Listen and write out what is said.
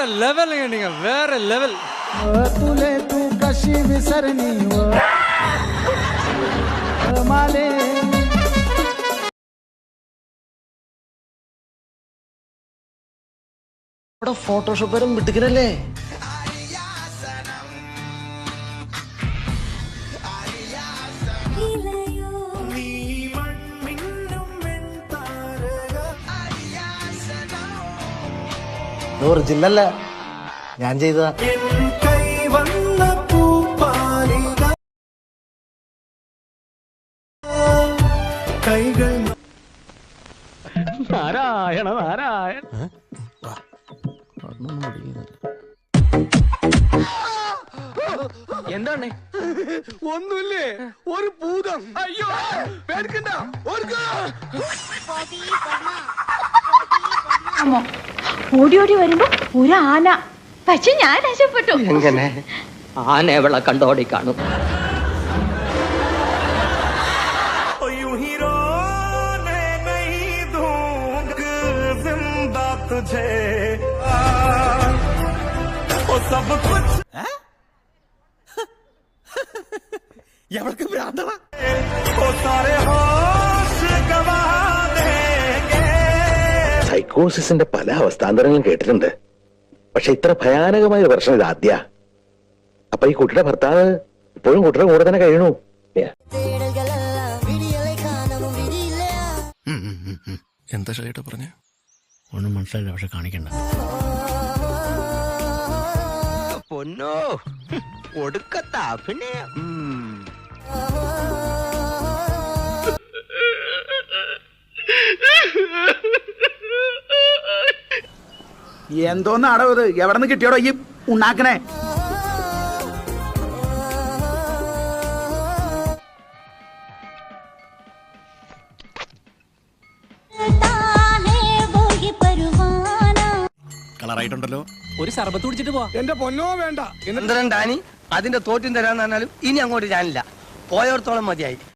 വേറെ ലെവൽ വേറെ ലെവൽ ഫോട്ടോഷോപ്പറും വിട്ടിക്കണല്ലേ? ഒറിജിനല്ല ഞാൻ ചെയ്തതാ. നാരായണ നാരായണ. എന്താണ്? ഒന്നുമില്ലേ? ഒരു ഭൂതം. അയ്യോ പേടിക്കണ്ട. അമ്മോ ഓടി ഓടി വരുമ്പോ ഒരു ആന. പക്ഷെ ഞാൻ രക്ഷപ്പെട്ടു എങ്ങനെ? ആന എവളെ കണ്ടോടി കാണും. എവൾക്ക് ഭ്രാന്തള സൈക്കോസിന്റെ പല അവസ്ഥാന്തരങ്ങളും കേട്ടിട്ടുണ്ട്. പക്ഷെ ഇത്ര ഭയാനകമായ ഒരു പ്രശ്നം ഇതാദ്യ. ആദ്യ അപ്പൊ ഈ കുട്ടിയുടെ ഭർത്താവ് ഇപ്പോഴും കുട്ടിയുടെ കൂടെ തന്നെ കഴിയണു. എന്താ ഷൈട്ട പറഞ്ഞ? ഒന്നും മനസ്സിലായില്ല പക്ഷെ കാണിക്കണ്ട. പൊന്നോ ഒടുക്കത്ത അഭിനയം. എന്തോന്നാടോ ഇത്? എവിടെ നിന്ന് കിട്ടിയോടോ ഈ ഉണ്ടാക്കണേ കളറായിട്ടുണ്ടല്ലോ. ഒരു സർബത്ത് കുടിച്ചിട്ട് പോവാ. എന്റെ പൊന്നോ വേണ്ട. എന്തരം ഡാനി അതിന്റെ തോറ്റും തരാന്ന് പറഞ്ഞാലും ഇനി അങ്ങോട്ട് ഞാനില്ല. പോയോടത്തോളം മതിയായി.